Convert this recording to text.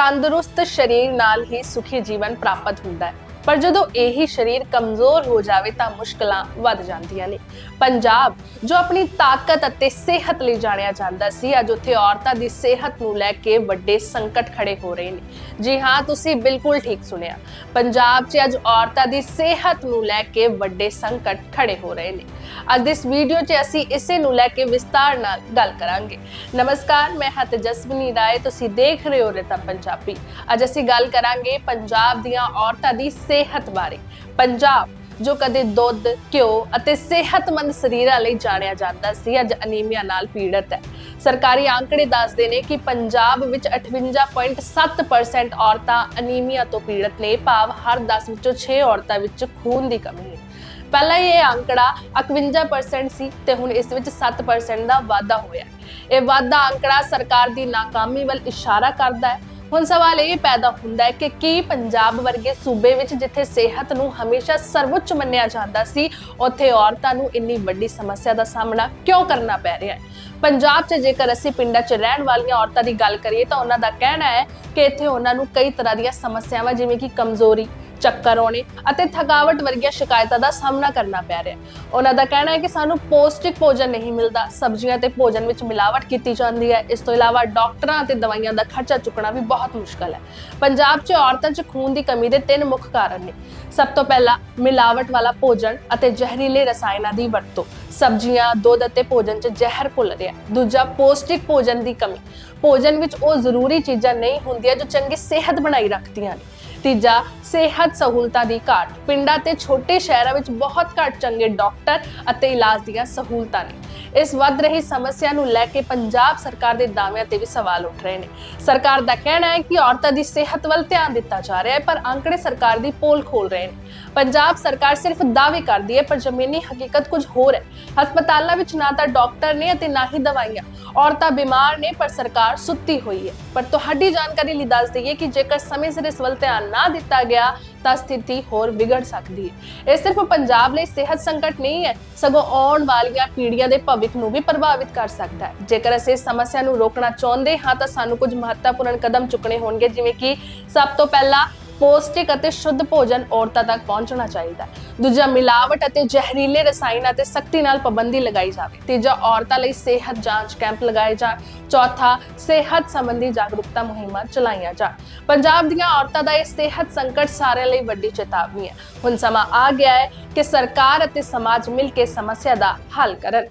ਤੰਦਰੁਸਤ ਸਰੀਰ ਨਾਲ ਹੀ ਸੁਖੀ ਜੀਵਨ ਪ੍ਰਾਪਤ ਹੁੰਦਾ ਹੈ। ਪਰ ਜਦੋਂ ਇਹੀ ਸਰੀਰ ਕਮਜ਼ੋਰ ਹੋ ਜਾਵੇ ਤਾਂ ਮੁਸ਼ਕਲਾਂ ਵੱਧ ਜਾਂਦੀਆਂ ਨੇ। ਪੰਜਾਬ, ਜੋ ਆਪਣੀ ਤਾਕਤ ਅਤੇ ਸਿਹਤ ਲਈ ਜਾਣਿਆ ਜਾਂਦਾ ਸੀ, ਅੱਜ ਉੱਥੇ ਔਰਤਾਂ ਦੀ ਸਿਹਤ ਨੂੰ ਲੈ ਕੇ ਵੱਡੇ ਸੰਕਟ ਖੜੇ ਹੋ ਰਹੇ ਨੇ। ਜੀ ਹਾਂ, ਤੁਸੀਂ ਬਿਲਕੁਲ ਠੀਕ ਸੁਣਿਆ। ਪੰਜਾਬ 'ਚ ਅੱਜ ਔਰਤਾਂ ਦੀ ਸਿਹਤ ਨੂੰ ਲੈ ਕੇ ਵੱਡੇ ਸੰਕਟ ਖੜੇ ਹੋ ਰਹੇ ਨੇ। ਅੱਜ ਇਸ ਵੀਡੀਓ 'ਚ ਅਸੀਂ ਇਸੇ ਨੂੰ ਲੈ ਕੇ ਵਿਸਤਾਰ ਨਾਲ ਗੱਲ ਕਰਾਂਗੇ। ਨਮਸਕਾਰ, ਮੈਂ ਹਾਂ ਤੇਜਸਵਨੀ ਰਾਏ, ਤੁਸੀਂ ਦੇਖ ਰਹੇ ਹੋ ਰਤਾ ਪੰਜਾਬੀ। ਅੱਜ ਅਸੀਂ ਗੱਲ ਕਰਾਂਗੇ ਪੰਜਾਬ ਦੀਆਂ ਔਰਤਾਂ ਦੀ ਸਿਹਤ ਬਾਰੇ। ਪੰਜਾਬ, ਜੋ ਕਦੇ ਦੁੱਧ, ਘਿਓ ਅਤੇ ਸਿਹਤਮੰਦ ਸਰੀਰਾਂ ਲਈ ਜਾਣਿਆ ਜਾਂਦਾ ਸੀ, ਅੱਜ ਅਨੀਮੀਆ ਨਾਲ ਪੀੜਤ ਹੈ। ਸਰਕਾਰੀ ਆંકੜੇ ਦੱਸਦੇ ਨੇ ਕਿ ਪੰਜਾਬ ਵਿੱਚ 58.7% ਔਰਤਾਂ ਅਨੀਮੀਆ ਤੋਂ ਪੀੜਤ ਨੇ, ਭਾਵ ਹਰ 10 ਵਿੱਚੋਂ 6 ਔਰਤਾਂ ਵਿੱਚ ਖੂਨ ਦੀ ਕਮੀ ਹੈ। ਪਹਿਲਾਂ ਇਹ ਅੰਕੜਾ 51% ਸੀ ਤੇ ਹੁਣ ਇਸ ਵਿੱਚ 7% ਦਾ ਵਾਧਾ ਹੋਇਆ ਇਹ ਵਾਧਾ ਅੰਕੜਾ ਸਰਕਾਰ ਦੀ ਨਾਕਾਮੀ ਵੱਲ ਇਸ਼ਾਰਾ ਕਰਦਾ ਹੈ। ਹੁਣ ਸਵਾਲ ਇਹ ਪੈਦਾ ਹੁੰਦਾ ਹੈ ਕਿ ਕੀ ਪੰਜਾਬ ਵਰਗੇ ਸੂਬੇ ਵਿੱਚ ਜਿੱਥੇ ਸਿਹਤ ਨੂੰ ਹਮੇਸ਼ਾ ਸਰਵਉੱਚ ਮੰਨਿਆ ਜਾਂਦਾ ਸੀ, ਉੱਥੇ ਔਰਤਾਂ ਨੂੰ ਇੰਨੀ ਵੱਡੀ ਸਮੱਸਿਆ ਦਾ ਸਾਹਮਣਾ ਕਿਉਂ ਕਰਨਾ ਪੈ ਰਿਹਾ ਹੈ? ਪੰਜਾਬ 'ਚ ਜੇਕਰ ਅਸੀਂ ਪਿੰਡਾਂ 'ਚ ਰਹਿਣ ਵਾਲੀਆਂ ਔਰਤਾਂ ਦੀ ਗੱਲ ਕਰੀਏ ਤਾਂ ਉਹਨਾਂ ਦਾ ਕਹਿਣਾ ਹੈ ਕਿ ਇੱਥੇ ਉਹਨਾਂ ਨੂੰ ਕਈ ਤਰ੍ਹਾਂ ਦੀਆਂ ਸਮੱਸਿਆਵਾਂ, ਜਿਵੇਂ ਕਿ ਕਮਜ਼ੋਰੀ, ਚੱਕਰ ਆਉਣੇ ਅਤੇ ਥਕਾਵਟ ਵਰਗੀਆਂ ਸ਼ਿਕਾਇਤਾਂ ਦਾ ਸਾਹਮਣਾ ਕਰਨਾ ਪੈ ਰਿਹਾ ਹੈ। ਉਹਨਾਂ ਦਾ ਕਹਿਣਾ ਹੈ ਕਿ ਸਾਨੂੰ ਪੌਸ਼ਟਿਕ ਭੋਜਨ ਨਹੀਂ ਮਿਲਦਾ, ਸਬਜ਼ੀਆਂ ਤੇ ਭੋਜਨ ਵਿੱਚ ਮਿਲਾਵਟ ਕੀਤੀ ਜਾਂਦੀ ਹੈ। ਇਸ ਤੋਂ ਇਲਾਵਾ ਡਾਕਟਰਾਂ ਅਤੇ ਦਵਾਈਆਂ ਦਾ ਖਰਚਾ ਚੁੱਕਣਾ ਵੀ ਬਹੁਤ ਮੁਸ਼ਕਲ ਹੈ। ਪੰਜਾਬ 'ਚ ਔਰਤਾਂ 'ਚ ਖੂਨ ਦੀ ਕਮੀ ਦੇ ਤਿੰਨ ਮੁੱਖ ਕਾਰਨ ਨੇ। ਸਭ ਤੋਂ ਪਹਿਲਾ ਮਿਲਾਵਟ ਵਾਲਾ ਭੋਜਨ ਅਤੇ ਜ਼ਹਿਰੀਲੇ ਰਸਾਇਣਾਂ ਦੀ ਵਰਤੋਂ। ਸਬਜ਼ੀਆਂ, ਦੁੱਧ ਅਤੇ ਭੋਜਨ 'ਚ ਜ਼ਹਿਰ ਘੁਲ ਰਿਹਾ ਹੈ। ਦੂਜਾ, ਪੌਸ਼ਟਿਕ ਭੋਜਨ ਦੀ ਕਮੀ। ਭੋਜਨ ਵਿੱਚ ਉਹ ਜ਼ਰੂਰੀ ਚੀਜ਼ਾਂ ਨਹੀਂ ਹੁੰਦੀਆਂ ਜੋ ਚੰਗੀ ਸਿਹਤ ਬਣਾਈ ਰੱਖਦੀਆਂ ਨੇ। ਤੀਜਾ, ਸਿਹਤ ਸਹੂਲਤਾਂ ਦੀ ਘਾਟ। ਪਿੰਡਾਂ ਤੇ ਛੋਟੇ ਸ਼ਹਿਰਾਂ ਵਿੱਚ ਬਹੁਤ ਘੱਟ ਚੰਗੇ ਡਾਕਟਰ ਅਤੇ ਇਲਾਜ ਦੀਆਂ ਸਹੂਲਤਾਂ ਨੇ। ਇਸ ਵੱਧ ਰਹੀ ਸਮੱਸਿਆ ਨੂੰ ਲੈ ਕੇ ਪੰਜਾਬ ਸਰਕਾਰ ਦੇ ਦਾਅਵਿਆਂ ਤੇ ਵੀ ਸਵਾਲ ਉੱਠ ਰਹੇ ਨੇ। ਸਰਕਾਰ ਦਾ ਕਹਿਣਾ ਹੈ ਕਿ ਔਰਤਾਂ ਦੀ ਸਿਹਤ ਵੱਲ ਧਿਆਨ ਦਿੱਤਾ ਜਾ ਰਿਹਾ ਹੈ, ਪਰ ਅੰਕੜੇ ਸਰਕਾਰ ਦੀ ਪੋਲ ਖੋਲ ਰਹੇ ਨੇ। ਪੰਜਾਬ ਸਰਕਾਰ ਸਿਰਫ ਦਾਅਵੇ ਕਰਦੀ ਹੈ, ਪਰ ਜ਼ਮੀਨੀ ਹਕੀਕਤ ਕੁਝ ਹੋਰ ਹੈ। ਹਸਪਤਾਲਾਂ ਵਿੱਚ ਨਾ ਤਾਂ ਡਾਕਟਰ ਨੇ ਅਤੇ ਨਾ ਹੀ ਦਵਾਈਆਂ। ਔਰਤਾਂ ਬਿਮਾਰ ਨੇ, ਪਰ ਸਰਕਾਰ ਸੁੱਤੀ ਹੋਈ ਹੈ। ਪਰ ਤੁਹਾਡੀ ਜਾਣਕਾਰੀ ਲਈ ਦੱਸ ਦਈਏ ਕਿ ਜੇਕਰ ਸਮੇਂ ਸਿਰ ਇਸ ਵੱਲ ਧਿਆਨ ਨਾ ਦਿੱਤਾ ਗਿਆ, ਤਾਂ ਸਥਿਤੀ ਹੋਰ ਵਿਗੜ ਸਕਦੀ ਹੈ। ਇਹ ਸਿਰਫ ਪੰਜਾਬ ਲਈ ਸਿਹਤ ਸੰਕਟ ਨਹੀਂ ਹੈ, ਸਗੋਂ ਆਉਣ ਵਾਲੀਆਂ ਪੀੜ੍ਹੀਆਂ ਦੇ ਭਵਿੱਖ ਨੂੰ ਵੀ ਪ੍ਰਭਾਵਿਤ ਕਰ ਸਕਦਾ ਹੈ। ਜੇਕਰ ਅਸੀਂ ਇਸ ਸਮੱਸਿਆ ਨੂੰ ਰੋਕਣਾ ਚਾਹੁੰਦੇ ਹਾਂ, ਤਾਂ ਸਾਨੂੰ ਕੁਝ ਮਹੱਤਵਪੂਰਨ ਕਦਮ ਚੁੱਕਣੇ ਹੋਣਗੇ, ਜਿਵੇਂ ਕਿ ਸਭ ਤੋਂ ਪਹਿਲਾਂ ਪੌਸ਼ਟਿਕ ਅਤੇ ਸ਼ੁੱਧ ਭੋਜਨ ਔਰਤਾਂ ਤੱਕ ਪਹੁੰਚਣਾ ਚਾਹੀਦਾ ਹੈ। ਦੂਜਾ, ਮਿਲਾਵਟ ਅਤੇ ਜ਼ਹਿਰੀਲੇ ਰਸਾਇਣਾਂ ਤੇ ਸਖਤੀ ਨਾਲ ਪਾਬੰਦੀ ਲਗਾਈ ਜਾਵੇ। ਤੀਜਾ, ਔਰਤਾਂ ਲਈ ਸਿਹਤ ਜਾਂਚ ਕੈਂਪ ਲਗਾਏ ਜਾਣ। ਚੌਥਾ, ਸਿਹਤ ਸੰਬੰਧੀ ਜਾਗਰੂਕਤਾ ਮੁਹਿੰਮਾਂ ਚਲਾਈਆਂ ਜਾਣ। ਪੰਜਾਬ ਦੀਆਂ ਔਰਤਾਂ ਦਾ ਇਹ ਸਿਹਤ ਸੰਕਟ ਸਾਰਿਆਂ ਲਈ ਵੱਡੀ ਚੇਤਾਵਨੀ ਹੈ। ਹੁਣ ਸਮਾਂ ਆ ਗਿਆ ਹੈ ਕਿ ਸਰਕਾਰ ਅਤੇ ਸਮਾਜ ਮਿਲ ਕੇ ਸਮੱਸਿਆ ਦਾ ਹੱਲ ਕਰਨ।